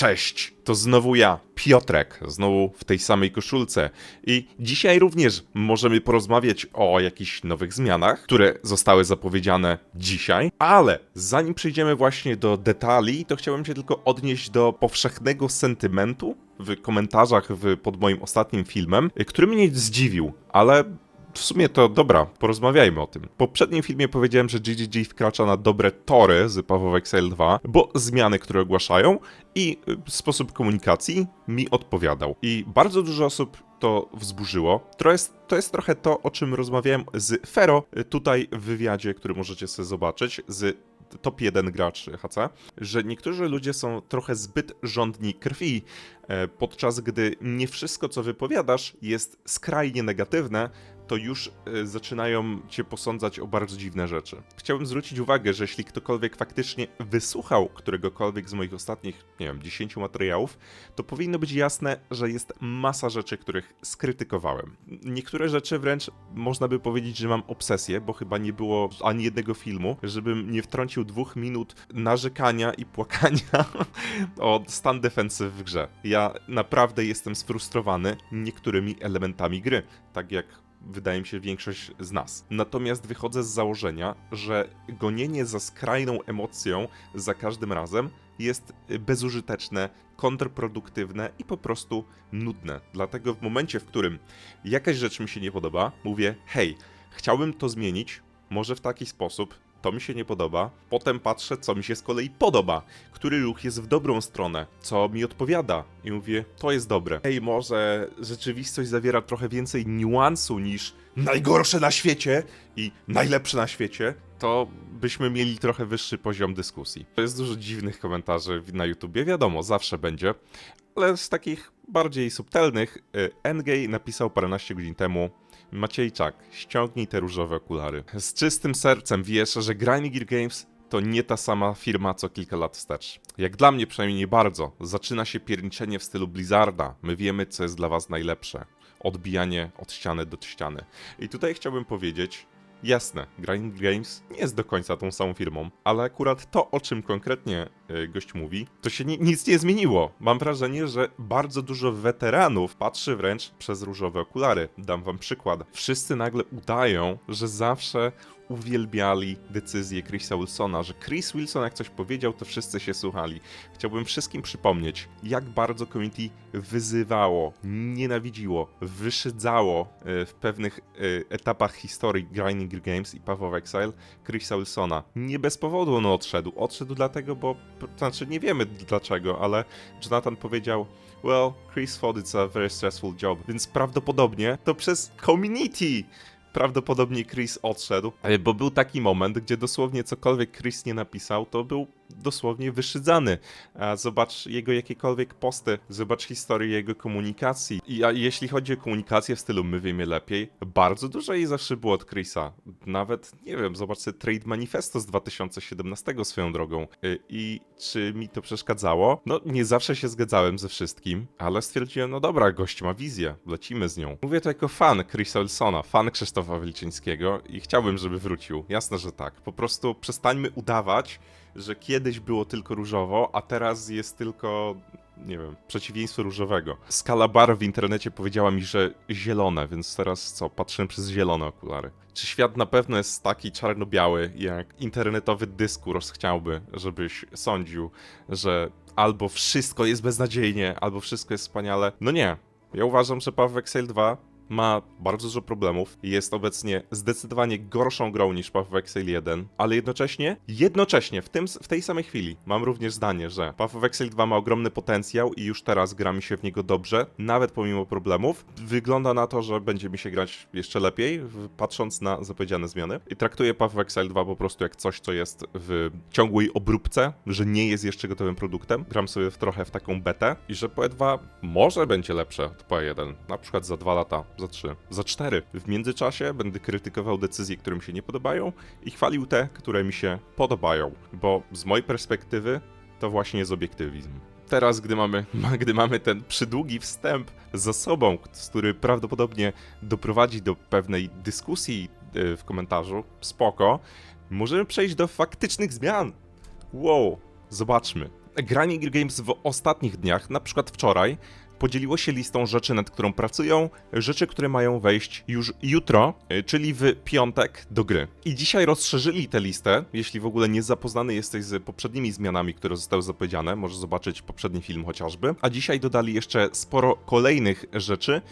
Cześć, to znowu ja, Piotrek, znowu w tej samej koszulce. I dzisiaj również możemy porozmawiać o jakichś nowych zmianach, które zostały zapowiedziane dzisiaj. Ale zanim przejdziemy właśnie do detali, to chciałem się tylko odnieść do powszechnego sentymentu w komentarzach w, pod moim ostatnim filmem, który mnie zdziwił, ale w sumie to dobra, porozmawiajmy o tym. W poprzednim filmie powiedziałem, że GGG wkracza na dobre tory z Paweł Excel 2, bo zmiany, które ogłaszają i y, sposób komunikacji mi odpowiadał. I bardzo dużo osób to wzburzyło. To jest, to jest trochę to, o czym rozmawiałem z Fero y, tutaj w wywiadzie, który możecie sobie zobaczyć, z top 1 gracz HC, że niektórzy ludzie są trochę zbyt żądni krwi, e, podczas gdy nie wszystko, co wypowiadasz, jest skrajnie negatywne, to już e, zaczynają cię posądzać o bardzo dziwne rzeczy. Chciałbym zwrócić uwagę, że jeśli ktokolwiek faktycznie wysłuchał któregokolwiek z moich ostatnich, nie wiem, 10 materiałów, to powinno być jasne, że jest masa rzeczy, których skrytykowałem. Niektóre rzeczy wręcz można by powiedzieć, że mam obsesję, bo chyba nie było ani jednego filmu, żebym nie wtrącił dwóch minut narzekania i płakania o stan defensyw w grze. Ja naprawdę jestem sfrustrowany niektórymi elementami gry, tak jak wydaje mi się większość z nas. Natomiast wychodzę z założenia, że gonienie za skrajną emocją za każdym razem jest bezużyteczne, kontrproduktywne i po prostu nudne. Dlatego w momencie, w którym jakaś rzecz mi się nie podoba, mówię: hej, chciałbym to zmienić, może w taki sposób, to mi się nie podoba. Potem patrzę, co mi się z kolei podoba, który ruch jest w dobrą stronę, co mi odpowiada. I mówię, to jest dobre. Ej, może rzeczywistość zawiera trochę więcej niuansu niż najgorsze na świecie i najlepsze na świecie, to byśmy mieli trochę wyższy poziom dyskusji. To jest dużo dziwnych komentarzy na YouTubie, wiadomo, zawsze będzie, ale z takich bardziej subtelnych, y, NGay napisał paręnaście godzin temu, Maciejczak, ściągnij te różowe okulary. Z czystym sercem wiesz, że Grinding Gear Games to nie ta sama firma co kilka lat wstecz. Jak dla mnie przynajmniej nie bardzo. Zaczyna się pierniczenie w stylu Blizzarda. My wiemy, co jest dla was najlepsze. Odbijanie od ściany do ściany. I tutaj chciałbym powiedzieć, Jasne, Grinding Games nie jest do końca tą samą firmą, ale akurat to, o czym konkretnie y, gość mówi, to się ni nic nie zmieniło. Mam wrażenie, że bardzo dużo weteranów patrzy wręcz przez różowe okulary. Dam wam przykład. Wszyscy nagle udają, że zawsze uwielbiali decyzję Chrisa Wilsona, że Chris Wilson jak coś powiedział, to wszyscy się słuchali. Chciałbym wszystkim przypomnieć, jak bardzo community wyzywało, nienawidziło, wyszydzało e, w pewnych e, etapach historii Grinding Games i Path of Exile Chrisa Wilsona. Nie bez powodu on odszedł. Odszedł dlatego, bo, znaczy nie wiemy dlaczego, ale Jonathan powiedział Well, Chris thought it's a very stressful job, więc prawdopodobnie to przez community prawdopodobnie Chris odszedł, bo był taki moment, gdzie dosłownie cokolwiek Chris nie napisał, to był dosłownie wyszydzany. Zobacz jego jakiekolwiek posty, zobacz historię jego komunikacji. I a jeśli chodzi o komunikację w stylu my wiemy lepiej, bardzo dużo jej zawsze było od Chrisa. Nawet, nie wiem, zobacz sobie Trade Manifesto z 2017 swoją drogą. Y, I czy mi to przeszkadzało? No, nie zawsze się zgadzałem ze wszystkim, ale stwierdziłem, no dobra, gość ma wizję, lecimy z nią. Mówię to jako fan Chrisa Wilsona, fan Krzysztofa Wilczyńskiego i chciałbym, żeby wrócił. Jasne, że tak. Po prostu przestańmy udawać, że kiedyś było tylko różowo, a teraz jest tylko, nie wiem, przeciwieństwo różowego. Skala bar w internecie powiedziała mi, że zielone, więc teraz co, patrzymy przez zielone okulary. Czy świat na pewno jest taki czarno-biały, jak internetowy dyskurs chciałby, żebyś sądził, że albo wszystko jest beznadziejnie, albo wszystko jest wspaniale? No nie. Ja uważam, że Path of Exile 2 ma bardzo dużo problemów. Jest obecnie zdecydowanie gorszą grą niż Path of Exile 1, ale jednocześnie, jednocześnie w, tym, w tej samej chwili mam również zdanie, że Path of Exile 2 ma ogromny potencjał i już teraz gra mi się w niego dobrze, nawet pomimo problemów. Wygląda na to, że będzie mi się grać jeszcze lepiej, patrząc na zapowiedziane zmiany. I traktuję Path of Exile 2 po prostu jak coś, co jest w ciągłej obróbce, że nie jest jeszcze gotowym produktem. Gram sobie w trochę w taką betę i że PoE2 może będzie lepsze od PoE1, na przykład za dwa lata za 3, za 4. W międzyczasie będę krytykował decyzje, które mi się nie podobają i chwalił te, które mi się podobają, bo z mojej perspektywy to właśnie jest obiektywizm. Teraz, gdy mamy, gdy mamy ten przydługi wstęp za sobą, który prawdopodobnie doprowadzi do pewnej dyskusji e, w komentarzu, spoko, możemy przejść do faktycznych zmian. Wow, zobaczmy. Granie Gear Games w ostatnich dniach, na przykład wczoraj, podzieliło się listą rzeczy, nad którą pracują, rzeczy, które mają wejść już jutro, y, czyli w piątek do gry. I dzisiaj rozszerzyli tę listę, jeśli w ogóle nie zapoznany jesteś z poprzednimi zmianami, które zostały zapowiedziane, możesz zobaczyć poprzedni film chociażby, a dzisiaj dodali jeszcze sporo kolejnych rzeczy,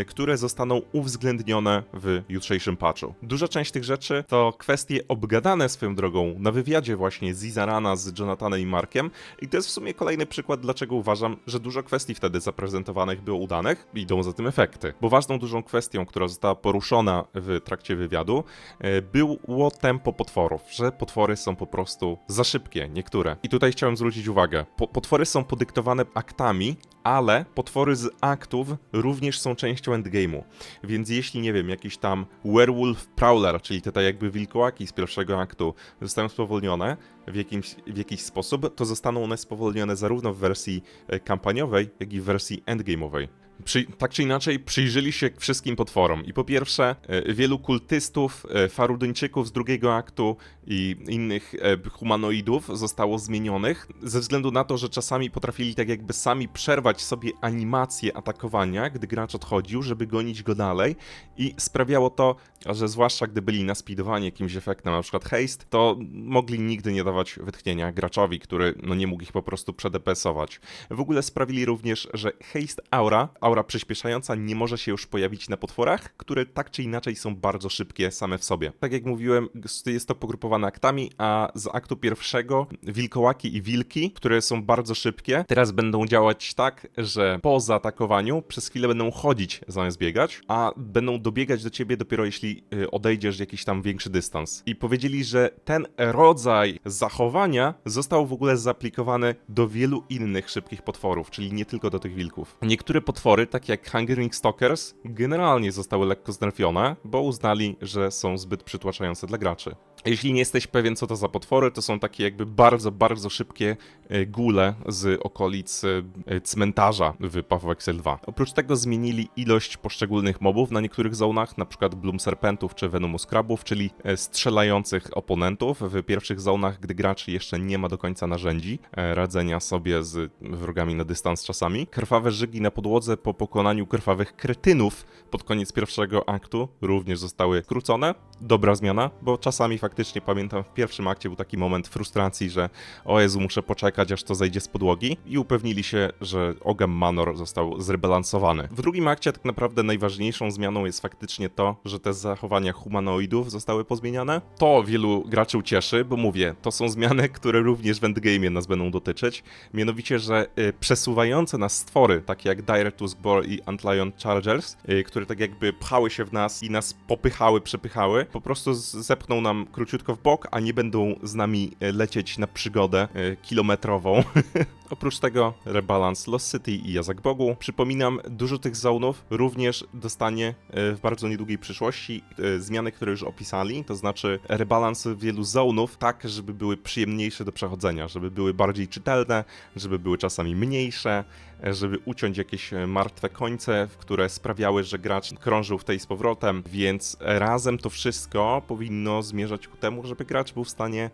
y, które zostaną uwzględnione w jutrzejszym patchu. Duża część tych rzeczy to kwestie obgadane swoją drogą na wywiadzie właśnie z Izarana, z Jonathanem i Markiem i to jest w sumie kolejny przykład, dlaczego uważam, że dużo kwestii wtedy zaprezentowanych było udanych idą za tym efekty. Bo ważną dużą kwestią, która została poruszona w trakcie wywiadu, e, było tempo potworów, że potwory są po prostu za szybkie, niektóre. I tutaj chciałem zwrócić uwagę, po potwory są podyktowane aktami, ale potwory z aktów również są częścią endgame'u. Więc jeśli, nie wiem, jakiś tam werewolf prowler, czyli te tak jakby wilkołaki z pierwszego aktu zostają spowolnione w, jakimś, w jakiś sposób, to zostaną one spowolnione zarówno w wersji e, kampaniowej, jak i w wersji endgame'owej. Przy, tak czy inaczej, przyjrzeli się wszystkim potworom. I po pierwsze, e, wielu kultystów, e, farudyńczyków z drugiego aktu i innych e, humanoidów zostało zmienionych, ze względu na to, że czasami potrafili tak jakby sami przerwać sobie animację atakowania, gdy gracz odchodził, żeby gonić go dalej. I sprawiało to, że zwłaszcza gdy byli naspidowani jakimś efektem, na przykład haste, to mogli nigdy nie dawać wytchnienia graczowi, który no, nie mógł ich po prostu przedepesować. W ogóle sprawili również, że haste aura, aura przyspieszająca nie może się już pojawić na potworach, które tak czy inaczej są bardzo szybkie same w sobie. Tak jak mówiłem, jest to pogrupowane aktami, a z aktu pierwszego wilkołaki i wilki, które są bardzo szybkie, teraz będą działać tak, że po zaatakowaniu przez chwilę będą chodzić zamiast biegać, a będą dobiegać do ciebie dopiero jeśli y, odejdziesz jakiś tam większy dystans. I powiedzieli, że ten rodzaj zachowania został w ogóle zaaplikowany do wielu innych szybkich potworów, czyli nie tylko do tych wilków. Niektóre potwory, takie jak Hungering Stalkers, generalnie zostały lekko znerfione, bo uznali, że są zbyt przytłaczające dla graczy. Jeśli nie jesteś pewien, co to za potwory, to są takie jakby bardzo, bardzo szybkie e, gule z okolic e, cmentarza w Path of Exile 2. Oprócz tego zmienili ilość poszczególnych mobów na niektórych zonach, na przykład Bloom Serpentów czy Venomous Krabów, czyli e, strzelających oponentów w pierwszych zonach, gdy gracz jeszcze nie ma do końca narzędzi radzenia sobie z wrogami na dystans czasami. Krwawe żygi na podłodze po pokonaniu krwawych kretynów pod koniec pierwszego aktu również zostały skrócone. Dobra zmiana, bo czasami faktycznie pamiętam w pierwszym akcie był taki moment frustracji, że o Jezu, muszę poczekać aż to zejdzie z podłogi i upewnili się, że Ogam Manor został zrebalansowany. W drugim akcie tak naprawdę najważniejszą zmianą jest faktycznie to, że te zachowania humanoidów zostały pozmieniane. To wielu graczy ucieszy, bo mówię, to są zmiany, które również w endgame nas będą dotyczyć. Mianowicie, że y, przesuwające nas stwory, takie jak Dire Tusk Boar i Antlion Chargers, y, które tak jakby pchały się w nas i nas popychały, przepychały, po prostu zepchną nam króciutko w bok, a nie będą z nami e, lecieć na przygodę e, kilometrową. Oprócz tego rebalans Lost City i Jazak Bogu. Przypominam, dużo tych zonów również dostanie e, w bardzo niedługiej przyszłości zmiany, które już opisali, to znaczy rebalans wielu zonów tak, żeby były przyjemniejsze do przechodzenia, żeby były bardziej czytelne, żeby były czasami mniejsze, żeby uciąć jakieś martwe końce, które sprawiały, że gracz krążył w tej z powrotem, więc razem to wszystko powinno zmierzać ku temu, żeby gracz był w stanie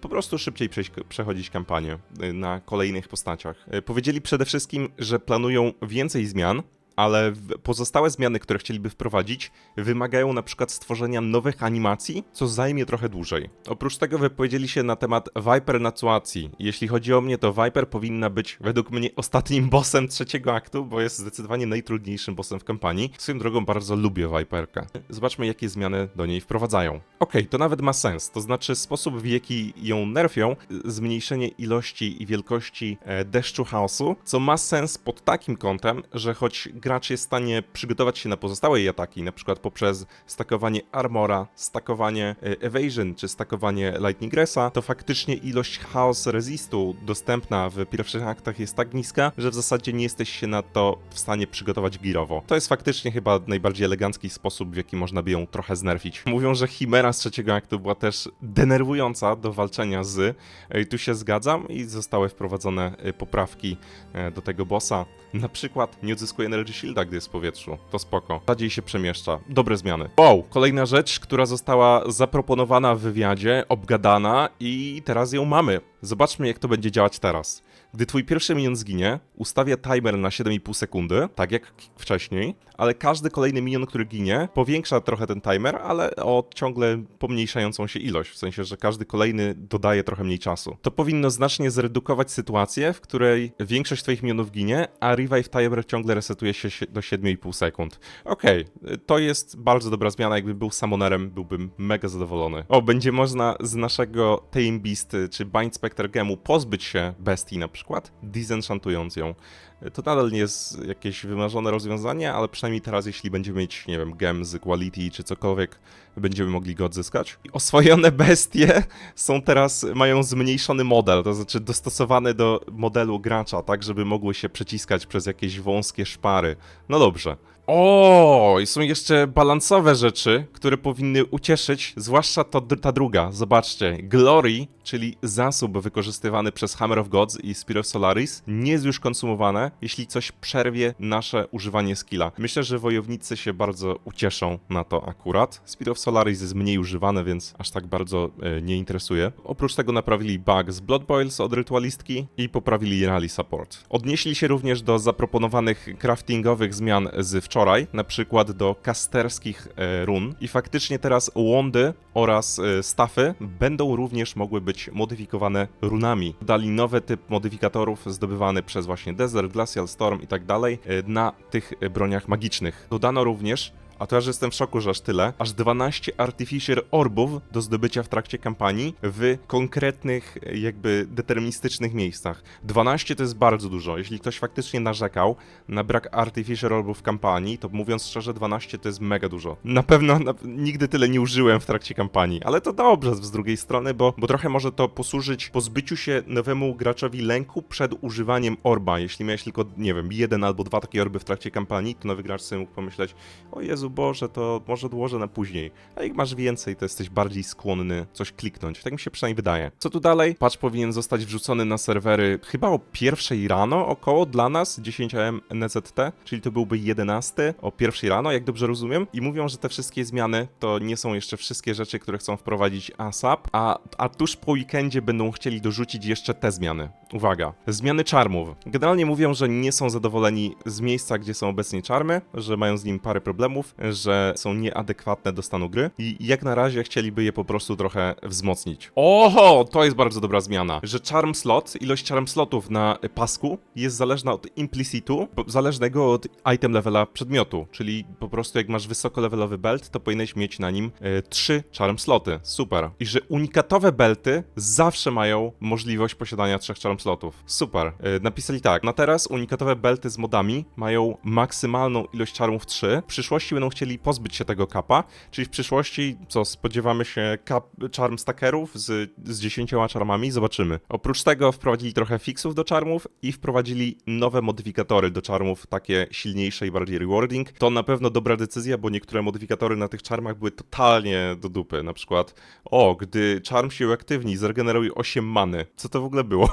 po prostu szybciej przejść, przechodzić kampanię y, na kolejnych postaciach. Y, powiedzieli przede wszystkim, że planują więcej zmian, ale pozostałe zmiany, które chcieliby wprowadzić, wymagają na przykład stworzenia nowych animacji, co zajmie trochę dłużej. Oprócz tego wypowiedzieli się na temat Viper Natsuacji. Jeśli chodzi o mnie, to Viper powinna być według mnie ostatnim bossem trzeciego aktu, bo jest zdecydowanie najtrudniejszym bossem w kampanii. Swoją drogą bardzo lubię Viperkę. Zobaczmy, jakie zmiany do niej wprowadzają. Okay, to nawet ma sens, to znaczy sposób, w jaki ją nerfią, zmniejszenie ilości i wielkości e, deszczu chaosu, co ma sens pod takim kątem, że choć gracz jest w stanie przygotować się na pozostałe jej ataki, na przykład poprzez stakowanie armora, stakowanie e, evasion czy stakowanie lightning resa, to faktycznie ilość chaos resistu dostępna w pierwszych aktach jest tak niska, że w zasadzie nie jesteś się na to w stanie przygotować girowo. To jest faktycznie chyba najbardziej elegancki sposób, w jaki można by ją trochę znerfić. Mówią, że Chimera z trzeciego aktu była też denerwująca do walczenia z. E, I tu się zgadzam i zostały wprowadzone e, poprawki do tego bossa. Na przykład nie odzyskuje energy Shielda, gdy jest w powietrzu. To spoko. Rzadziej się przemieszcza. Dobre zmiany. Wow, kolejna rzecz, która została zaproponowana w wywiadzie, obgadana i teraz ją mamy. Zobaczmy, jak to będzie działać teraz. Gdy twój pierwszy minion zginie, ustawia timer na 7,5 sekundy, tak jak wcześniej, ale każdy kolejny minion, który ginie, powiększa trochę ten timer, ale o ciągle pomniejszającą się ilość, w sensie, że każdy kolejny dodaje trochę mniej czasu. To powinno znacznie zredukować sytuację, w której większość twoich minionów ginie, a revive timer ciągle resetuje się do 7,5 sekund. Okej, to jest bardzo dobra zmiana, jakbym był summonerem, byłbym mega zadowolony. O, będzie można z naszego Tame Beast czy Bind Spectre gemu pozbyć się bestii na przykład, disenchantując ją. To nadal nie jest jakieś wymarzone rozwiązanie, ale przynajmniej teraz, jeśli będziemy mieć, nie wiem, gem z quality czy cokolwiek, będziemy mogli go odzyskać. I oswojone bestie są teraz, mają zmniejszony model, to znaczy dostosowane do modelu gracza, tak żeby mogły się przeciskać przez jakieś wąskie szpary. No dobrze. O, i są jeszcze balansowe rzeczy, które powinny ucieszyć, zwłaszcza to, ta druga. Zobaczcie, Glory, czyli zasób wykorzystywany przez Hammer of Gods i Spear of Solaris, nie jest już konsumowane, jeśli coś przerwie nasze używanie skilla. Myślę, że wojownicy się bardzo ucieszą na to akurat. Spear of Solaris jest mniej używane, więc aż tak bardzo e, nie interesuje. Oprócz tego naprawili bug z Blood Boils od rytualistki i poprawili rally support. Odnieśli się również do zaproponowanych craftingowych zmian z wczoraj, na przykład do kasterskich e, run i faktycznie teraz łądy oraz e, stafy będą również mogły być modyfikowane runami. Dali nowy typ modyfikatorów zdobywany przez właśnie Desert, Glacial Storm i tak dalej e, na tych broniach magicznych. Dodano również a to aż jestem w szoku, że aż tyle. Aż 12 Artificer Orbów do zdobycia w trakcie kampanii w konkretnych, jakby deterministycznych miejscach. 12 to jest bardzo dużo. Jeśli ktoś faktycznie narzekał na brak Artificer Orbów w kampanii, to mówiąc szczerze, 12 to jest mega dużo. Na pewno na, nigdy tyle nie użyłem w trakcie kampanii, ale to dobrze z drugiej strony, bo, bo trochę może to posłużyć pozbyciu się nowemu graczowi lęku przed używaniem orba. Jeśli miałeś tylko, nie wiem, jeden albo dwa takie orby w trakcie kampanii, to nowy gracz sobie mógł pomyśleć, o Jezu Boże, to może odłożę na później. A jak masz więcej, to jesteś bardziej skłonny coś kliknąć. Tak mi się przynajmniej wydaje. Co tu dalej? Patch powinien zostać wrzucony na serwery chyba o pierwszej rano około dla nas, 10 am NZT, czyli to byłby 11 o pierwszej rano, jak dobrze rozumiem. I mówią, że te wszystkie zmiany to nie są jeszcze wszystkie rzeczy, które chcą wprowadzić ASAP, a, a tuż po weekendzie będą chcieli dorzucić jeszcze te zmiany. Uwaga, zmiany czarmów. Generalnie mówią, że nie są zadowoleni z miejsca, gdzie są obecnie czarmy, że mają z nim parę problemów, że są nieadekwatne do stanu gry i jak na razie chcieliby je po prostu trochę wzmocnić. Oho, to jest bardzo dobra zmiana, że charm slot, ilość charm slotów na pasku jest zależna od implicitu, zależnego od item levela przedmiotu, czyli po prostu jak masz wysokolevelowy belt, to powinieneś mieć na nim e, trzy charm sloty. Super. I że unikatowe belty zawsze mają możliwość posiadania trzech charm slotów. Super. E, napisali tak, na teraz unikatowe belty z modami mają maksymalną ilość charmów 3. W przyszłości będą chcieli pozbyć się tego kapa, czyli w przyszłości, co, spodziewamy się kap charm stackerów z, z 10 charmami? Zobaczymy. Oprócz tego wprowadzili trochę fixów do charmów i wprowadzili nowe modyfikatory do charmów, takie silniejsze i bardziej rewarding. To na pewno dobra decyzja, bo niektóre modyfikatory na tych charmach były totalnie do dupy. Na przykład, o, gdy charm się uaktywni, zregeneruje 8 many. Co to w ogóle było?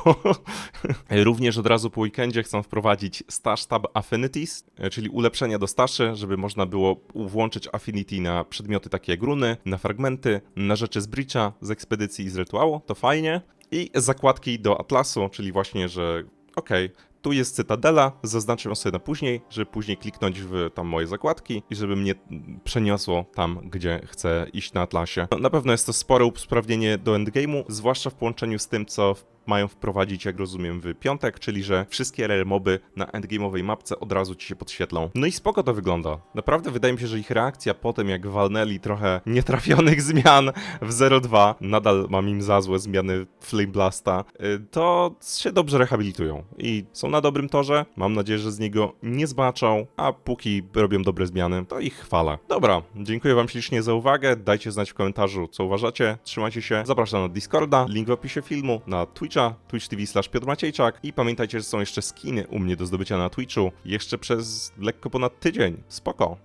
Również od razu po weekendzie chcą wprowadzić Stash Tab Affinities, e, czyli ulepszenia do staszy, żeby można było włączyć Affinity na przedmioty takie jak runy, na fragmenty, na rzeczy z Breacha, z ekspedycji i z rytuału, to fajnie. I zakładki do Atlasu, czyli właśnie, że okej, tu jest cytadela, zaznaczę ją sobie na później, żeby później kliknąć w tam moje zakładki i żeby mnie przeniosło tam, gdzie chcę iść na Atlasie. No, Na pewno jest to spore usprawnienie do endgame'u, zwłaszcza w połączeniu z tym, co w mają wprowadzić, jak rozumiem, w piątek, czyli że wszystkie RL moby na endgame'owej mapce od razu ci się podświetlą. No i spoko to wygląda. Naprawdę wydaje mi się, że ich reakcja po tym, jak walnęli trochę nietrafionych zmian w 0.2, nadal mam im za złe zmiany Flame Blasta, y, to się dobrze rehabilitują i są na dobrym torze. Mam nadzieję, że z niego nie zbaczą, a póki robią dobre zmiany, to ich chwalę. Dobra, dziękuję wam ślicznie za uwagę. Dajcie znać w komentarzu, co uważacie. Trzymajcie się. Zapraszam na Discorda, link w opisie filmu, na Twitcha, twitch TV slash Piotr Maciejczak i pamiętajcie, że są jeszcze skiny u mnie do zdobycia na Twitchu jeszcze przez lekko ponad tydzień. Spoko.